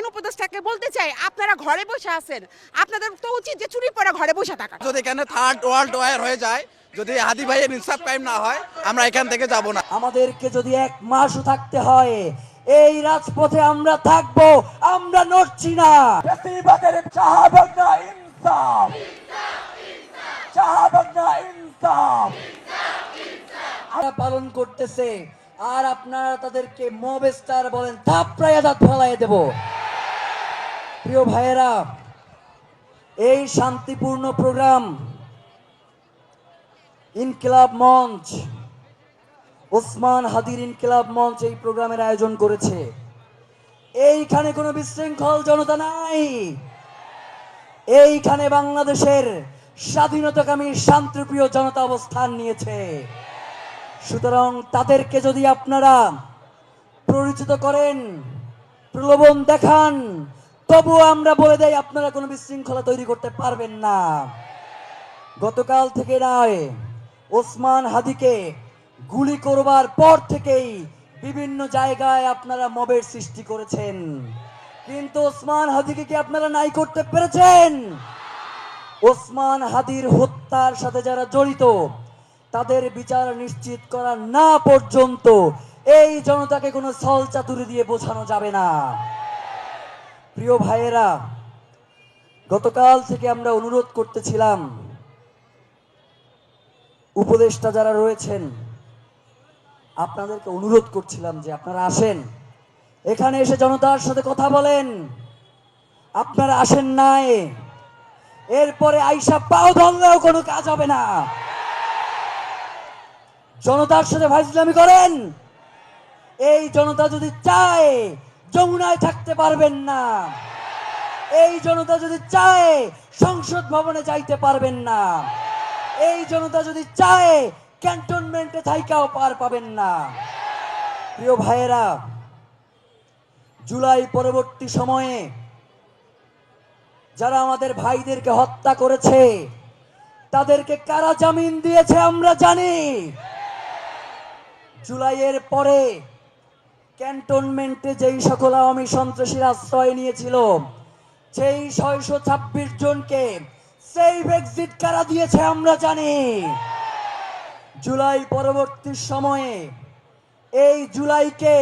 আইন উপদেষ্টাকে বলতে চাই আপনারা ঘরে বসে আছেন। আপনাদের তো উচিত যে চুরি পরে ঘরে বসে থাকা। যদি এখানে থার্ড ওয়ার্ল্ড ওয়ার হয়ে যায় যদি হাদি ভাইয়ের ইনসাফ কায়েম না হয় আমরা এখান থেকে যাব না। আমাদেরকে যদি এক মাসও থাকতে হয় এই রাজপথে আমরা থাকব আমরা নড়ছি না। ইনসাফ। ইনসাফ। আমরা পালন করতেছে আর আপনারা তাদেরকে মব স্টার বলেন থাপড়াইয়া দাঁত ফেলাই দেব। প্রিয় ভাইয়েরা, এই শান্তিপূর্ণ প্রোগ্রাম ইনকিলাব মঞ্চ, ওসমান হাদির ইনকিলাব মঞ্চ এই প্রোগ্রামের আয়োজন করেছে। এইখানে কোনো বিশৃঙ্খল জনতা নাই। এইখানে বাংলাদেশের স্বাধীনতাকামী শান্তিপ্রিয় জনতা অবস্থান নিয়েছে। সুতরাং তাদেরকে যদি আপনারা পরিচিত করেন, প্রলোভন দেখান তবুও আমরা বলে দেয় আপনারা কোনো বিশৃঙ্খলা তৈরি করতে পারবেন না। গতকাল থেকে নয়, ওসমান হাদিকে গুলি করবার পর থেকেই বিভিন্ন জায়গায় আপনারা মবের সৃষ্টি করেছেন। কিন্তু ওসমান হাদিকে কি আপনারা নাই করতে পেরেছেন? ওসমান হাদির হত্যার সাথে যারা জড়িত, তাদের বিচার নিশ্চিত করা না পর্যন্ত এই জনতাকে কোনো ছল চাতুরি দিয়ে বোঝানো যাবে না। প্রিয় ভাইয়েরা, গতকাল থেকে আমরা অনুরোধ করতেছিলাম উপদেষ্টা যারা রয়েছেন, আপনাদেরকে অনুরোধ করছিলাম যে আপনারা আসেন। এখানে এসে জনতার সাথে কথা বলেন। আপনারা আসেন নাই। এরপরে আইসা পাও ধরলেও কোনো কাজ হবে না। জনতার সাথে ভাইসলামি করেন। এই জনতা যদি চায় যমুনায় থাকতে পারবেন না। এই জনতা যদি চায়, সংসদ ভবনে যাইতে পারবেন না। এই জনতা যদি চায়, ক্যান্টনমেন্টে থাইকাও পার পাবেন না। প্রিয় ভাইয়েরা, জুলাই পরবর্তী সময়ে যারা আমাদের ভাইদেরকে হত্যা করেছে, তাদেরকে কারা জামিন দিয়েছে আমরা জানি। জুলাইয়ের পরে ক্যান্টনমেন্টে যেই সকল আওয়ামী সন্ত্রাসীর আশ্রয় নিয়েছিল, সেই ছয়শো ছাব্বিশ জনকে সেফ এক্সিট কারা দিয়েছে আমরা জানি। জুলাই পরবর্তী সময়ে এই জুলাইকে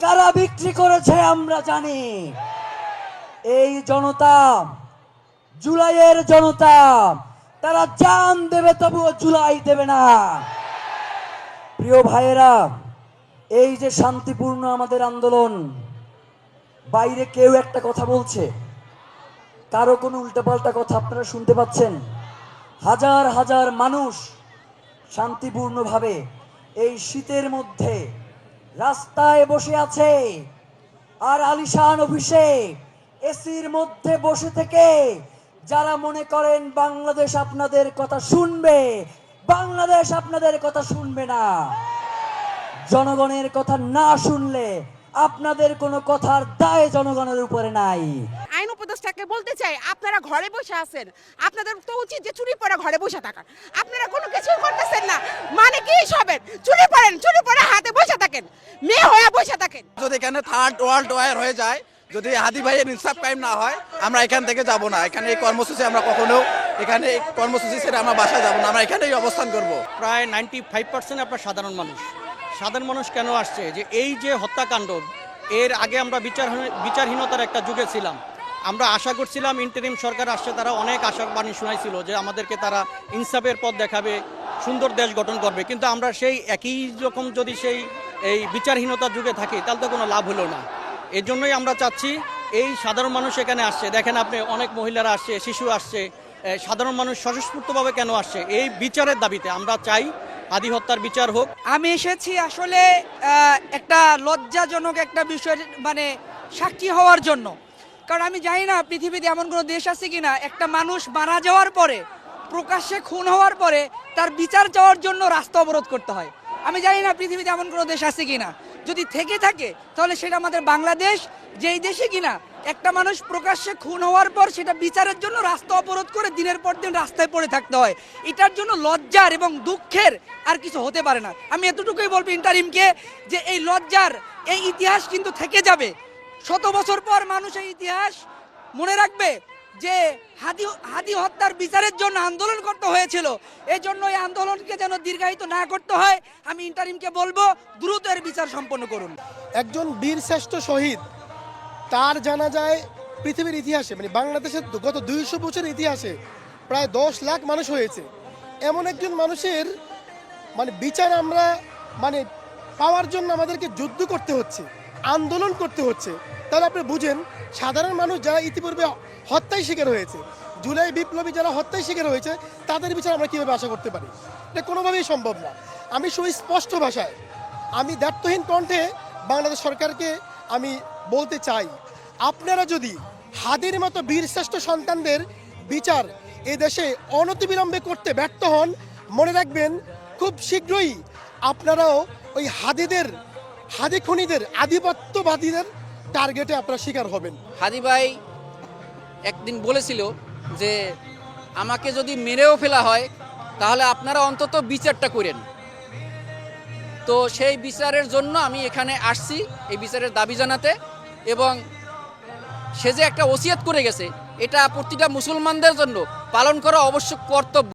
কারা বিক্রি করেছে আমরা জানি। এই জনতা, জুলাইয়ের জনতা, তারা জান দেবে তবুও জুলাই দেবে না। প্রিয় ভাইয়েরা এই যে শান্তিপূর্ণ আমাদের আন্দোলন, বাইরে কেউ একটা কথা বলছে। কারও কোনো উল্টাপাল্টা কথা আপনারা শুনতে পাচ্ছেন? হাজার হাজার মানুষ শান্তিপূর্ণভাবে এই শীতের মধ্যে রাস্তায় বসে আছে। আর আলিশান অফিসে এসির মধ্যে বসে থেকে যারা মনে করেন বাংলাদেশ আপনাদের কথা শুনবে, বাংলাদেশ আপনাদের কথা শুনবে না। জনগণের কথা না শুনলে আপনাদের কোনো কথার দায় জনগণের উপরে নাই। আইন উপদেষ্টাকে বলতে চাই আপনারা ঘরে বসে আছেন। আপনাদের তো উচিত যে চুরি পরে ঘরে বসে থাকা আপনারা কোনো কিছু করতেছেন না। মানে কি সবেন চুরি পড়েন চুরি পরে হাতে বসে থাকেন। মেয়ে হয়ে বসে থাকেন। যদি এখানে থার্ড ওয়ার্ল্ড ওয়ার হয়ে যায় যদি হাদি ভাইয়ের ইনসাফ কায়েম না হয় আমরা এখান থেকে যাব না। এখানে এই কর্মসূচি আমরা কখনো এখানে কর্মসূচি ছেড়ে আমরা বাসায় যাব না। আমরা এখানেই অবস্থান করব। প্রায় নাইনটি ফাইভ পার্সেন্ট আপনার সাধারণ মানুষ। সাধারণ মানুষ কেন আসছে? যে এই যে হত্যাকাণ্ড, এর আগে আমরা বিচার বিচারহীনতার একটা যুগে ছিলাম। আমরা আশা করছিলাম ইন্টারিম সরকার আসছে, তারা অনেক আশা বাণী শোনাইছিল যে আমাদেরকে তারা ইনসাফের পথ দেখাবে, সুন্দর দেশ গঠন করবে। কিন্তু আমরা সেই একই রকম যদি সেই, এই বিচারহীনতার যুগে থাকি, তাহলে তো কোনো লাভ হলো না। এর জন্যই আমরা চাচ্ছি, এই সাধারণ মানুষ এখানে আসছে। দেখেন আপনি, অনেক মহিলারা আসছে, শিশু আসছে সাধারণ মানুষ স্বতঃস্ফূর্তভাবে কেন আসছে? এই বিচারের দাবিতে আমরা চাই আদি হত্যার বিচার হোক। আমি এসেছি আসলে একটা লজ্জাজনক একটা বিষয় মানে সাক্ষী হওয়ার জন্য। কারণ আমি জানি না পৃথিবীতে এমন কোনো দেশ আছে কিনা। একটা মানুষ মারা যাওয়ার পরে, প্রকাশ্যে খুন হওয়ার পরে তার বিচার চাওয়ার জন্য রাস্তা অবরোধ করতে হয়। আমি জানি না পৃথিবীতে এমন কোনো দেশ আছে কিনা। যদি থেকে থাকে, তাহলে সেটা আমাদের বাংলাদেশ, যেই দেশে কিনা একটা মানুষ প্রকাশ্যে খুন হওয়ার পর সেটা বিচারের জন্য রাস্তা অবরোধ করে দিনের পর দিন রাস্তায় পড়ে থাকতে হয়। এটার জন্য লজ্জার এবং দুঃখের আর কিছু হতে পারে না। আমি এতটুকুই বলব ইন্টারিমকে যে এই লজ্জার, এই ইতিহাস কিন্তু থেকে যাবে। শত বছর পর মানুষ এই ইতিহাস মনে রাখবে যে হাদি হাদি হত্যার বিচারের জন্য আন্দোলন করতে হয়েছিল। এই জন্য এই আন্দোলনকে যেন দীর্ঘায়িত না করতে হয়, আমি ইন্টারিমকে বলব দ্রুত এর বিচার সম্পন্ন করুন। একজন বীর শ্রেষ্ঠ শহীদ তার জানা যায় পৃথিবীর ইতিহাসে মানে বাংলাদেশের গত দুইশো বছরের ইতিহাসে প্রায় দশ লাখ মানুষ হয়েছে। এমন একজন মানুষের মানে বিচার আমরা মানে পাওয়ার জন্য আমাদেরকে যুদ্ধ করতে হচ্ছে, আন্দোলন করতে হচ্ছে। তাহলে আপনি বুঝেন, সাধারণ মানুষ যারা ইতিপূর্বে হত্যায় শিকার হয়েছে, জুলাই বিপ্লবী যারা হত্যায় শিকার হয়েছে, তাদের বিচার আমরা কীভাবে আশা করতে পারি? এটা কোনোভাবেই সম্ভব না। আমি সুস্পষ্ট ভাষায়, আমি দায়িত্বহীন কণ্ঠে বাংলাদেশ সরকারকে আমি বলতে চাই, আপনারা যদি হাদির মতো বীরশ্রেষ্ঠ সন্তানদের বিচার এ দেশে অনতিবিলম্বে করতে ব্যর্থ হন, মনে রাখবেন খুব শীঘ্রই আপনারাও ওই হাদিদের, হাদি খুনিদের, আধিপত্যবাদীদের টার্গেটে আপনারা শিকার হবেন। হাদি ভাই একদিন বলেছিল যে, আমাকে যদি মেরেও ফেলা হয়, তাহলে আপনারা অন্তত বিচারটা করেন। তো সেই বিচারের জন্য আমি এখানে আসছি এই বিচারের দাবি জানাতে। এবং সে যে একটা ওসিয়াত করে গেছে, এটা প্রতিটা মুসলমানদের জন্য পালন করা অবশ্য কর্তব্য।